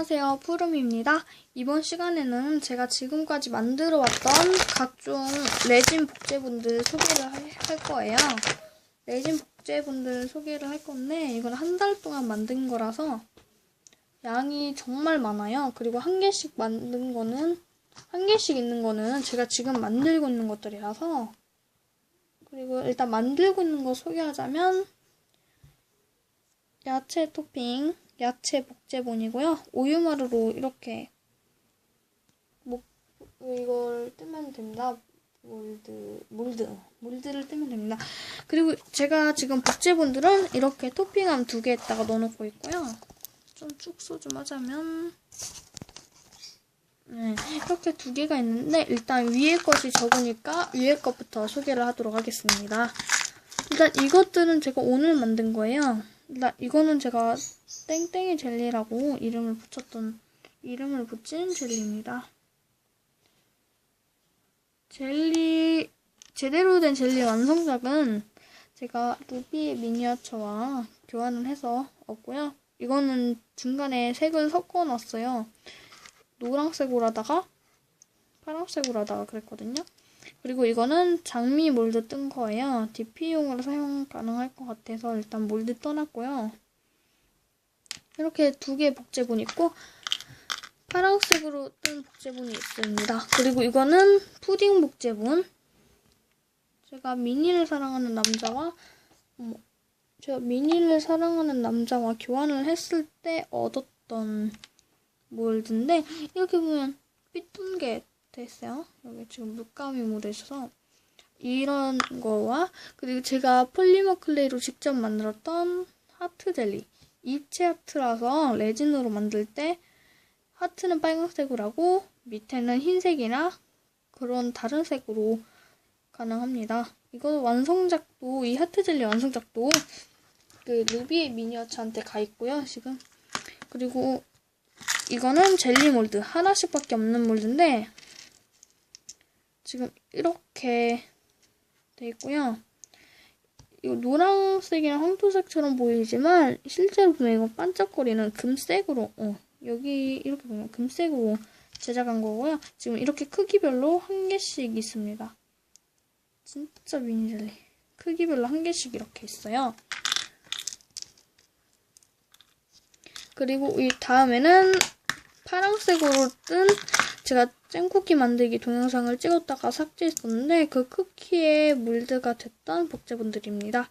안녕하세요. 푸름입니다. 이번 시간에는 제가 지금까지 만들어 왔던 각종 레진 복제분들 소개를 할, 할 거예요. 레진 복제분들 소개를 할 건데 이건 한 달 동안 만든 거라서 양이 정말 많아요. 그리고 한 개씩 만든 거는 한 개씩 있는 거는 제가 지금 만들고 있는 것들이라서 그리고 일단 만들고 있는 거 소개하자면 야채 토핑, 야채 복제본이고요. 우유마루로 이렇게 목 이걸 뜨면 됩니다. 몰드, 몰드, 몰드를 뜨면 됩니다. 그리고 제가 지금 복제본들은 이렇게 토핑함 두 개에다가 넣어놓고 있고요. 좀 축소 좀 하자면 네, 이렇게 두 개가 있는데 일단 위에 것이 적으니까 위에 것부터 소개를 하도록 하겠습니다. 일단 이것들은 제가 오늘 만든 거예요. 일단 이거는 제가 땡땡이 젤리라고 이름을 붙였던 이름을 붙인 젤리입니다. 젤리 제대로 된 젤리 완성작은 제가 루비 미니어처와 교환을 해서 얻고요. 이거는 중간에 색을 섞어 놨어요. 노란색으로 하다가 파란색으로 하다가 그랬거든요. 그리고 이거는 장미 몰드 뜬 거예요. DP용으로 사용 가능할 것 같아서 일단 몰드 떠났고요. 이렇게 두 개의 복제본 있고 파란색으로 뜬 복제본이 있습니다. 그리고 이거는 푸딩 복제본. 제가 미니를 사랑하는 남자와 어, 제가 미니를 사랑하는 남자와 교환을 했을 때 얻었던 몰드인데 이렇게 보면 삐뚤 게 됐어요. 여기 지금 물감이 묻어있어서 이런 거와 그리고 제가 폴리머 클레이로 직접 만들었던 하트 젤리 입체 하트라서 레진으로 만들 때 하트는 빨간색으로 하고 밑에는 흰색이나 그런 다른 색으로 가능합니다. 이거 완성작도 이 하트 젤리 완성작도 그 루비의 미니어처한테 가 있고요. 지금 그리고 이거는 젤리 몰드 하나씩밖에 없는 몰드인데 지금 이렇게 돼 있고요. 이거 노란색이랑 황토색처럼 보이지만 실제로 보면 이거 반짝거리는 금색으로 어, 여기 이렇게 보면 금색으로 제작한 거고요. 지금 이렇게 크기별로 한 개씩 있습니다. 진짜 미니 젤리. 크기별로 한 개씩 이렇게 있어요. 그리고 이 다음에는 파란색으로 뜬 제가 잼쿠키 만들기 동영상을 찍었다가 삭제했었는데 그 쿠키의 몰드가 됐던 복제본들입니다.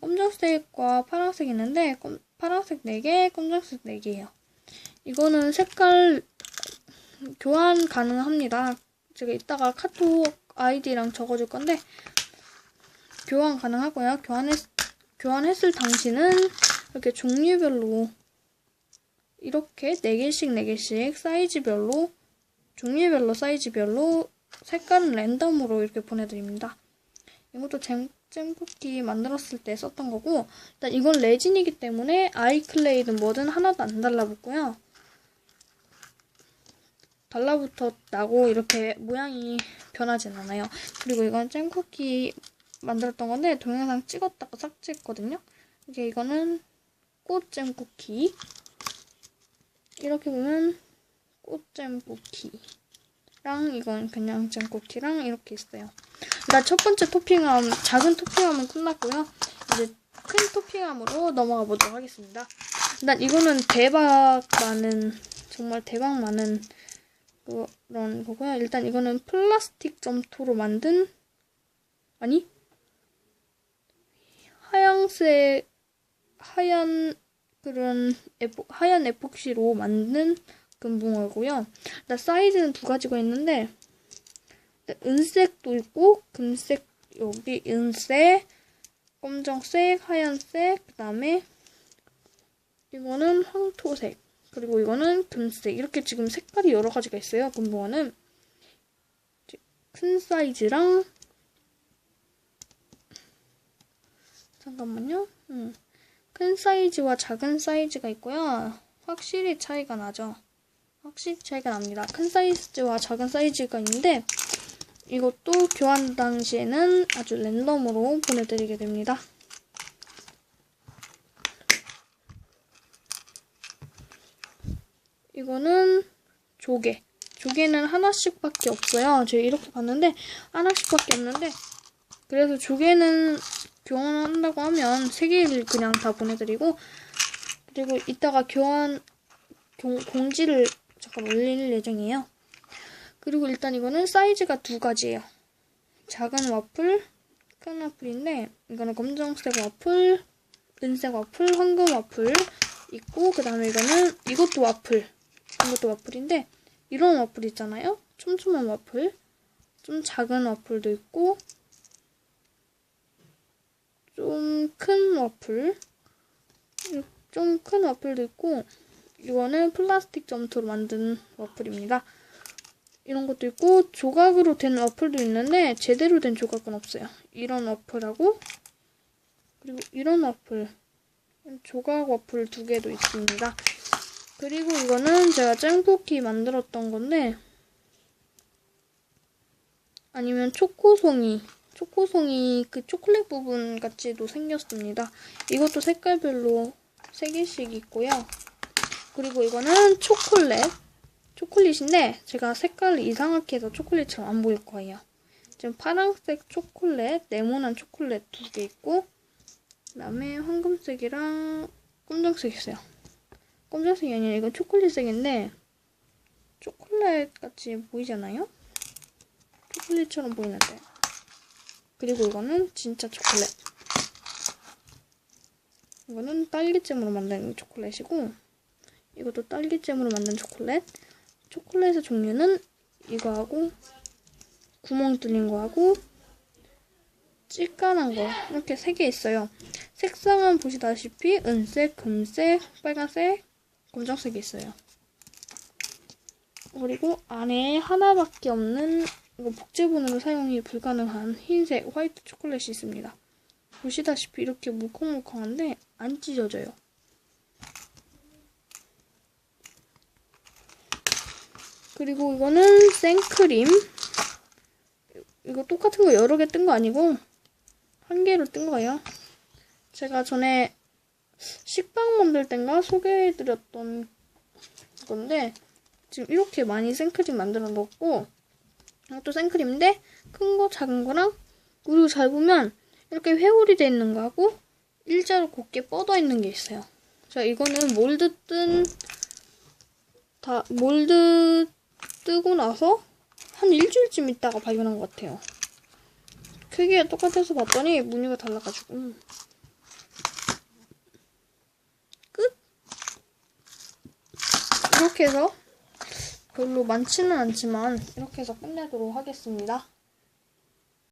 검정색과 파란색 있는데 파란색 4개, 검정색 4개예요. 이거는 색깔 교환 가능합니다. 제가 이따가 카톡 아이디랑 적어줄 건데 교환 가능하고요. 교환했, 교환했을 당시는 이렇게 종류별로 이렇게 4개씩 4개씩 사이즈별로 종류별로 사이즈별로 색깔은 랜덤으로 이렇게 보내드립니다. 이것도 잼, 잼쿠키 만들었을 때 썼던 거고 일단 이건 레진이기 때문에 아이클레이든 뭐든 하나도 안 달라붙고요. 달라붙어 나고 이렇게 모양이 변하진 않아요. 그리고 이건 잼쿠키 만들었던 건데 동영상 찍었다가 삭제했거든요. 이게 이거는 꽃잼 쿠키 이렇게 보면 꽃잼 쿠키랑 이건 그냥 잼 쿠키랑 이렇게 있어요. 일단 첫 번째 토핑함 작은 토핑함은 끝났고요. 이제 큰 토핑함으로 넘어가 보도록 하겠습니다. 일단 이거는 대박 많은 정말 대박 많은 그런 거고요. 일단 이거는 플라스틱 점토로 만든 아니 하얀색 하얀 그런 에포, 하얀 에폭시로 만든 금붕어고요. 일단 사이즈는 두 가지가 있는데 은색도 있고 금색 여기 은색, 검정색, 하얀색, 그 다음에 이거는 황토색, 그리고 이거는 금색 이렇게 지금 색깔이 여러 가지가 있어요. 금붕어는 큰 사이즈랑 잠깐만요. 음. 큰 사이즈와 작은 사이즈가 있고요. 확실히 차이가 나죠. 확실히 차이가 납니다. 큰 사이즈와 작은 사이즈가 있는데 이것도 교환 당시에는 아주 랜덤으로 보내드리게 됩니다. 이거는 조개. 조개는 하나씩밖에 없어요. 제가 이렇게 봤는데 하나씩밖에 없는데 그래서 조개는 교환한다고 하면 세 개를 그냥 다 보내드리고 그리고 이따가 교환 공, 공지를 잠깐 올릴 예정이에요. 그리고 일단 이거는 사이즈가 두 가지예요. 작은 와플, 큰 와플인데 이거는 검정색 와플, 은색 와플, 황금 와플 있고 그 다음에 이거는 이것도 와플, 이것도 와플인데 이런 와플 있잖아요. 촘촘한 와플, 좀 작은 와플도 있고 좀 큰 와플, 좀 큰 와플도 있고 이거는 플라스틱 점토로 만든 와플입니다. 이런 것도 있고 조각으로 된 와플도 있는데 제대로 된 조각은 없어요. 이런 와플하고 그리고 이런 와플 조각 와플 두 개도 있습니다. 그리고 이거는 제가 잼쿠키 만들었던 건데 아니면 초코송이 초코송이 그 초콜릿 부분 같이도 생겼습니다. 이것도 색깔별로 3개씩 있고요. 그리고 이거는 초콜릿 초콜릿인데 제가 색깔을 이상하게 해서 초콜릿처럼 안 보일 거예요. 지금 파란색 초콜릿, 네모난 초콜릿 두 개 있고 그다음에 황금색이랑 검정색 있어요. 검정색이 아니라 이건 초콜릿색인데 초콜릿 같이 보이잖아요? 초콜릿처럼 보이는데 그리고 이거는 진짜 초콜릿 이거는 딸기잼으로 만든 초콜릿이고 이것도 딸기잼으로 만든 초콜릿 초콜릿의 종류는 이거하고 구멍 뚫린 거하고 찌까난 거 이렇게 세 개 있어요. 색상은 보시다시피 은색, 금색, 빨간색, 검정색이 있어요. 그리고 안에 하나밖에 없는 이거 복제본으로 사용이 불가능한 흰색 화이트 초콜릿이 있습니다. 보시다시피 이렇게 물컹물컹한데 안 찢어져요. 그리고 이거는 생크림. 이거 똑같은 거 여러 개 뜬 거 아니고 한 개로 뜬 거예요. 제가 전에 식빵 만들 땐가 소개해드렸던 건데 지금 이렇게 많이 생크림 만들어 놓고 이것도 생크림인데 큰 거 작은 거랑 그리고 잘 보면 이렇게 회오리 돼 있는 거하고 일자로 곱게 뻗어 있는 게 있어요. 자 이거는 몰드 뜬 다 몰드 뜨고 나서 한 일주일쯤 있다가 발견한 것 같아요. 크기가 똑같아서 봤더니 무늬가 달라가지고 끝! 이렇게 해서 별로 많지는 않지만 이렇게 해서 끝내도록 하겠습니다.